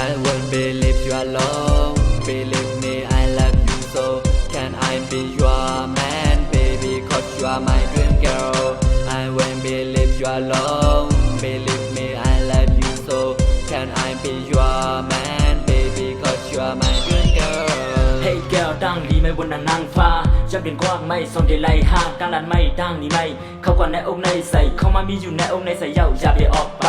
I won't believe you alone Believe me I love you so Can I be your man? Baby Cause you are my dream girl. I won't believe you alone แก้วตั้งดีไหมบนนั้นนางฟ้าจะเป็นกว้างไม่ส่องเดลัยหากตั้งนั้นไม่ตั้งนี่ไม่เข้ากว่าในอกในใส่เข้ามามีอยู่ในอกในใส่เย้าอย่าไปออกไป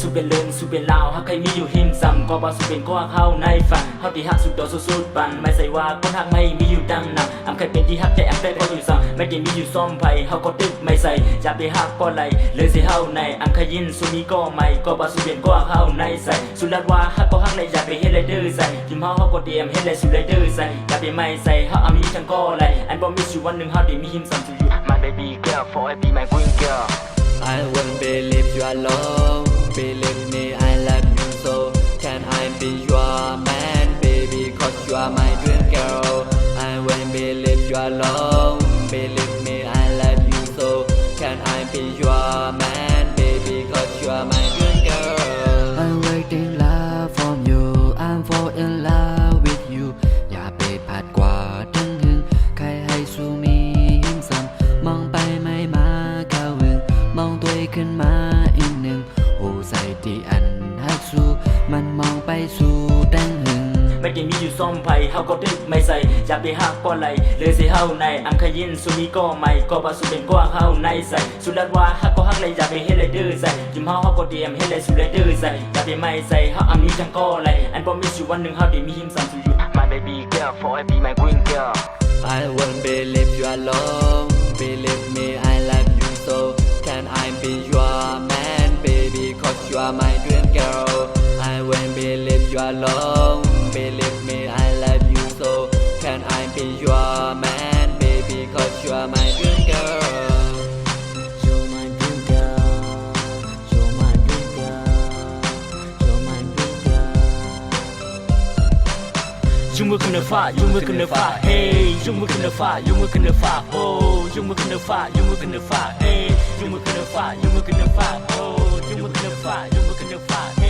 สู้เป็นเรื่องสู้เป็นลาวหากใครมีอยู่หิมซ้ำก็บ่สู้เป็นกว้างเข้าในฝันเฮาที่หักสุดโดดสุดปันไม่ใส่ว่าคนหักไม่มีอยู่ดังนั้นอำใครเป็นที่หักแต่แอมได้พออยู่ซ้ำ ไม่ได้มีอยู่ซ่อมไผเฮาก็ตึกไม่ใส่อย่าไปฮักก็ไหลเลยสิเฮาในอำใครยินสุนี้ก็ไม่ก็บ่สู้เป็นกว้างเข้าในใส่สุดลัดว่าฮักก็ฮักในอย่าไปเฮ็ดเลยเด้อใส่ทิมเฮาเฮาก็เตรียมเฮ็ดเลยสุดเลยเด้อใส่อย่าไปไม่ใส่เฮาอามีทั้งก็ไหลอันบ่มีสิวันหนึ่งเฮาได้มีหิมซ้ำ to you my baby girl forever be my queen girl I won't believe you alone Believe me I love you so Can I be your man baby Cause you are my dream girl I won't believe you alone Believe me I love you so Can I be your man baby Cause you are my dream girl I'm waiting love from you I'm fall in love with you อย่าไปผัดกว่าถึงหึงใครให้สู้มีหิมซ้ำมองไปไม่มาเข้าหึงมองตัวเองขึ้นมาอีกหนึ่งหูใส่ที่อันฮักสู้มันมองไปสู่ดังหึง ไม่ได้มีอยู่ซ่อมไผ่เฮาก็ตึกไม่ใส่อย่าไปหักก็ไหลเลยสิเฮาในอังขยินสุนี้ก็ไม่ก็บ่สุเป็นกว่าเฮาในใส่สุดลัดว่าฮักก็ฮักเลยอย่าไปเฮ็ดเลยดื้อใส่จิมเฮาเฮาก็เตรียมเฮ็ดเลยสุดเลยดื้อใส่อย่าไปไม่ใส่เฮาอามีจังก็ไหลอันบ่มีสิวันหนึ่งเฮาได้มีหิมซ้ำ to you my baby girl forever be my queen girl I won't believe you alone Believe me I love you so Can I be your man baby Cause you are my dream girl I won't believe you alone believe me I love you so Can I be your man baby cause you are my dream girl You're my dream girl You're my dream girl You're my dream girl Dùng mưa cần được phá, dùng mưa cần được phá, hey Dùng mưa cần được phá, dùng mưa cần được phá, oh Dùng mưa cần được phá, dùng mưa cần được phá, hey Dùng mưa cần được phá, dùng mưa cần được phá, oh Dùng mưa cần được phá, dùng mưa cần được phá,